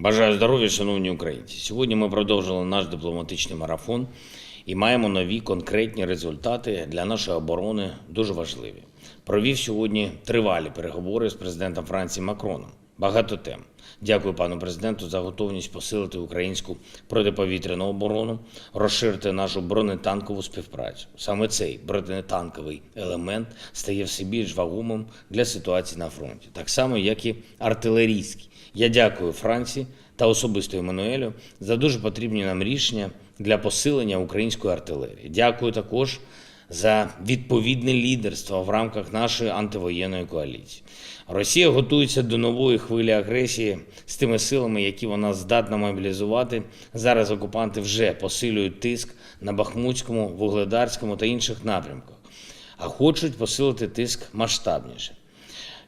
Бажаю здоров'я, шановні українці. Сьогодні ми продовжили наш дипломатичний марафон і маємо нові конкретні результати для нашої оборони дуже важливі. Провів сьогодні тривалі переговори з президентом Франції Макроном. Багато тем. Дякую пану президенту за готовність посилити українську протиповітряну оборону, розширити нашу бронетанкову співпрацю. Саме цей бронетанковий елемент стає все більш вагомим для ситуації на фронті, так само як і артилерійський. Я дякую Франції та особисто Еммануелю за дуже потрібні нам рішення для посилення української артилерії. Дякую також за відповідне лідерство в рамках нашої антивоєнної коаліції. Росія готується до нової хвилі агресії з тими силами, які вона здатна мобілізувати. Зараз окупанти вже посилюють тиск на Бахмутському, Вугледарському та інших напрямках, а хочуть посилити тиск масштабніше.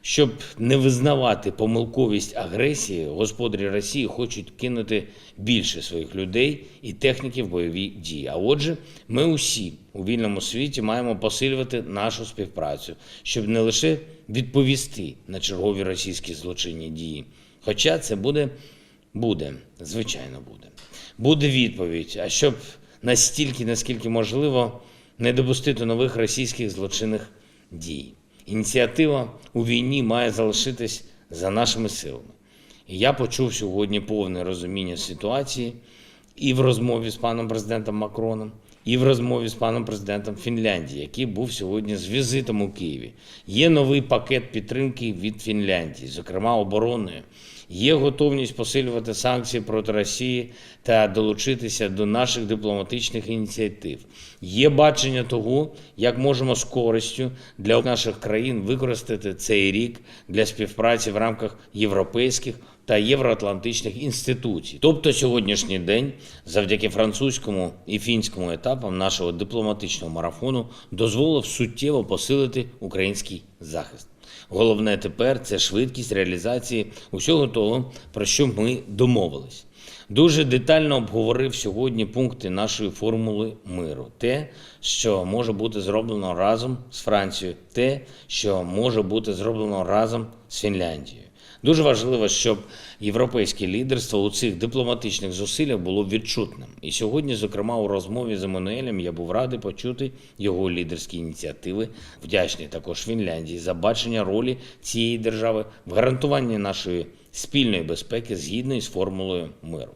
Щоб не визнавати помилковість агресії, господарі Росії хочуть кинути більше своїх людей і техніки в бойові дії. А отже, ми усі у вільному світі маємо посилювати нашу співпрацю, щоб не лише відповісти на чергові російські злочинні дії. Хоча це буде, буде, звичайно, буде. Буде відповідь. А щоб настільки, наскільки можливо, не допустити нових російських злочинних дій. Ініціатива у війні має залишитись за нашими силами. І я почув сьогодні повне розуміння ситуації і в розмові з паном президентом Макроном, і в розмові з паном президентом Фінляндії, який був сьогодні з візитом у Києві. Є новий пакет підтримки від Фінляндії, зокрема оборонної. Є готовність посилювати санкції проти Росії та долучитися до наших дипломатичних ініціатив. Є бачення того, як можемо з користю для наших країн використати цей рік для співпраці в рамках європейських та євроатлантичних інституцій. Тобто сьогоднішній день, завдяки французькому і фінському етапам нашого дипломатичного марафону, дозволив суттєво посилити український захист. Головне тепер це швидкість реалізації усього того, про що ми домовились. Дуже детально обговорив сьогодні пункти нашої формули миру. Те, що може бути зроблено разом з Францією, те, що може бути зроблено разом з Фінляндією. Дуже важливо, щоб європейське лідерство у цих дипломатичних зусиллях було відчутним. І сьогодні, зокрема, у розмові з Еммануелем я був радий почути його лідерські ініціативи. Вдячний також Фінляндії за бачення ролі цієї держави в гарантуванні нашої спільної безпеки згідно із формулою миру.